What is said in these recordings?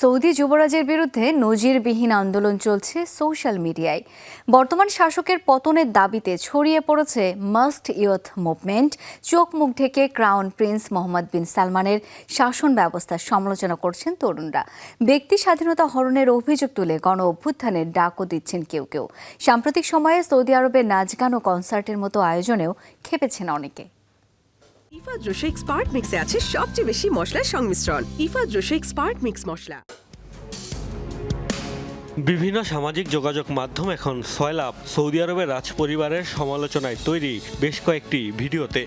Saudi যুবরাজের বিরুদ্ধে নজিরবিহীন আন্দোলন চলছে সোশ্যাল মিডিয়ায়। বর্তমান শাসকের পতনের দাবিতে ছড়িয়ে পড়েছে মাস্ট ইয়থ মুভমেন্ট, চোখ মুখ ঢেকে ক্রাউন প্রিন্স মোহাম্মদ বিন সালমানের শাসন ব্যবস্থার সমালোচনা করছেন তরুণরা। ব্যক্তি স্বাধীনতা হরণের অভিযোগ তুলে গণ অভ্যুত্থানের ডাকও দিচ্ছেন কেউ কেউ। সাম্প্রতিক সময়ে সৌদি আরবে নাচ গান ও কনসার্টের মতো আয়োজনেও খেপেছেন অনেকে। ইফা জোশেক স্পার্ট মিক্সে আছে সবচেয়ে বেশি মশলার সংমিশ্রণ। ইফা জোশেক স্পার্ট মিক্স মশলা। বিভিন্ন সামাজিক যোগাযোগ মাধ্যম এখন সয়লাভ সৌদি আরবের রাজ পরিবারের সমালোচনায় তৈরি বেশ কয়েকটি ভিডিওতে।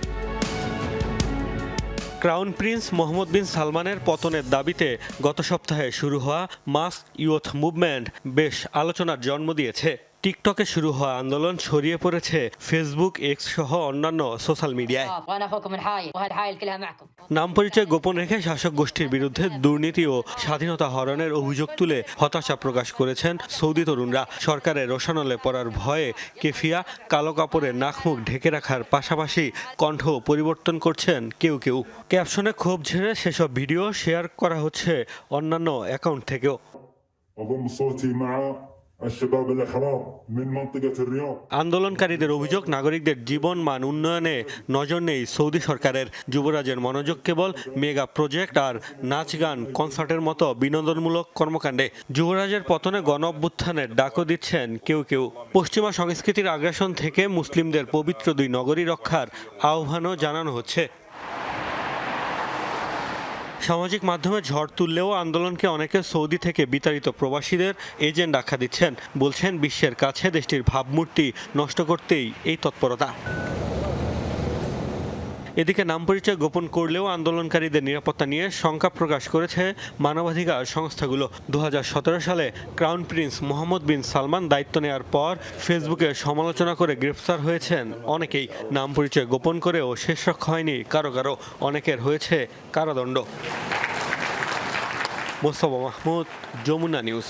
ক্রাউন প্রিন্স মোহাম্মদ বিন সালমানের পতনের দাবিতে গত সপ্তাহে শুরু হওয়া মাস্ক ইউথ মুভমেন্ট বেশ আলোচনার জন্ম দিয়েছে। টিকটকে শুরু হওয়া আন্দোলন ছড়িয়ে পড়েছে ফেসবুক এক্স সহ অন্যান্য সোশ্যাল মিডিয়ায়। নাম পরিচয় গোপন রেখে শাসক গোষ্ঠীর বিরুদ্ধে দুর্নীতি ও স্বাধীনতা হরণের অভিযোগ তুলে হতাশা প্রকাশ করেছেন সৌদি তরুণরা। সরকারের রসানলে পড়ার ভয়ে কেফিয়া কালো কাপড়ে নাকমুখ ঢেকে রাখার পাশাপাশি কণ্ঠ পরিবর্তন করছেন কেউ কেউ। ক্যাপশনে ক্ষোভ ঝেড়ে সেসব ভিডিও শেয়ার করা হচ্ছে অন্যান্য অ্যাকাউন্ট থেকেও। আন্দোলনকারীদের অভিযোগ, নাগরিকদের জীবন মান উন্নয়নে নজর নেই সৌদি সরকারের। যুবরাজের মনোযোগ কেবল মেগা প্রজেক্ট আর নাচ গান, কনসার্টের মতো বিনোদনমূলক কর্মকাণ্ডে। যুবরাজের পতনে গণ অভ্যুত্থানের ডাকও দিচ্ছেন কেউ কেউ। পশ্চিমা সংস্কৃতির আগ্রাসন থেকে মুসলিমদের পবিত্র দুই নগরী রক্ষার আহ্বানও জানানো হচ্ছে। সামাজিক মাধ্যমে ঝড় তুললেও আন্দোলনকে অনেকে সৌদি থেকে বিতাড়িত প্রবাসীদের এজেন্ট আখ্যা দিচ্ছেন। বলছেন, বিশ্বের কাছে দেশটির ভাবমূর্তি নষ্ট করতেই এই তৎপরতা। এদিকে নাম পরিচয় গোপন করলেও আন্দোলনকারীদের নিরাপত্তা নিয়ে শঙ্কা প্রকাশ করেছে মানবাধিকার সংস্থাগুলো। দু হাজার সতেরো সালে ক্রাউন প্রিন্স মোহাম্মদ বিন সালমান দায়িত্ব নেওয়ার পর ফেসবুকে সমালোচনা করে গ্রেফতার হয়েছেন। অনেকেই নাম পরিচয় গোপন করেও শেষ রক্ষা হয়নি, কারও কারও অনেকের হয়েছে কারাদণ্ড। মোস্তফা মাহমুদ, যমুনা নিউজ।